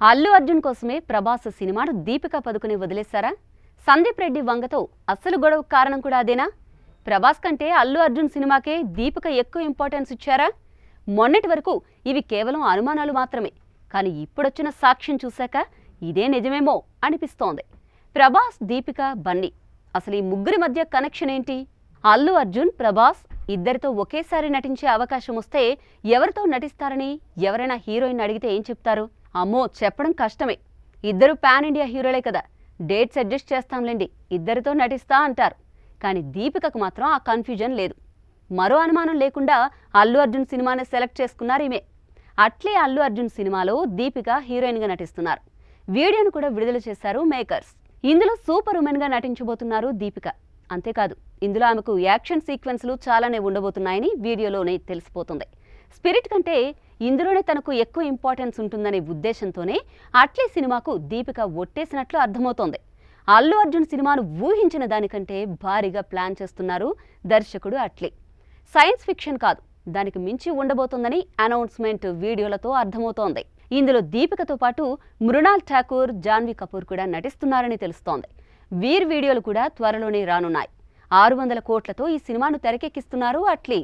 అల్లు అర్జున్ కోసమే ప్రభాస్ సినిమాను దీపిక పదుకుని వదిలేశారా? సందీప్ రెడ్డి వంగతో అస్సలు గొడవ కారణం కూడా అదేనా? ప్రభాస్ కంటే అల్లు అర్జున్ సినిమాకే దీపిక ఎక్కువ ఇంపార్టెన్స్ ఇచ్చారా? మొన్నటి వరకు ఇవి కేవలం అనుమానాలు మాత్రమే. కానీ ఇప్పుడొచ్చిన సాక్ష్యం చూశాక ఇదే నిజమేమో అనిపిస్తోంది. ప్రభాస్ దీపిక బన్నీ. అసలు ఈ ముగ్గురి మధ్య కనెక్షన్ ఏంటి? అల్లు అర్జున్ ప్రభాస్ ఇద్దరితో ఒకేసారి నటించే అవకాశం వస్తే ఎవరితో నటిస్తారని ఎవరైనా హీరోయిన్ అడిగితే ఏం చెప్తారు? అమ్మో చెప్పడం కష్టమే. ఇద్దరు పాన్ ఇండియా హీరోలే కదా. డేట్స్ అడ్జస్ట్ చేస్తాంలేండి. ఇద్దరితో నటిస్తా అంటారు. కానీ దీపికకు మాత్రం ఆ కన్ఫ్యూజన్ లేదు. మరో అనుమానం లేకుండా అల్లు అర్జున్ సినిమాని సెలెక్ట్ చేసుకున్నారు ఈమె. అట్లే అల్లు అర్జున్ సినిమాలో దీపిక హీరోయిన్గా నటిస్తున్నారు. వీడియోను కూడా విడుదల చేశారు మేకర్స్. ఇందులో సూపర్ ఉమెన్గా నటించబోతున్నారు దీపిక. అంతేకాదు ఇందులో ఆమెకు యాక్షన్ సీక్వెన్స్లు చాలానే ఉండబోతున్నాయని వీడియోలోనే తెలిసిపోతుంది. స్పిరిట్ కంటే ఇందులోనే తనకు ఎక్కువ ఇంపార్టెన్స్ ఉంటుందనే ఉద్దేశంతోనే అట్లే సినిమాకు దీపిక ఒట్టేసినట్లు అర్థమవుతోంది. అల్లు అర్జున్ సినిమాను ఊహించిన దానికంటే భారీగా ప్లాన్ చేస్తున్నారు దర్శకుడు అట్లే. సైన్స్ ఫిక్షన్ కాదు దానికి మించి ఉండబోతోందని అనౌన్స్మెంట్ వీడియోలతో అర్థమవుతోంది. ఇందులో దీపికతో పాటు మృణాల్ ఠాకూర్ జాన్వీ కపూర్ కూడా నటిస్తున్నారని తెలుస్తోంది. వీర్ వీడియోలు కూడా త్వరలోనే రానున్నాయి. ఆరు వందల కోట్లతో ఈ సినిమాను తెరకెక్కిస్తున్నారు అట్లీ.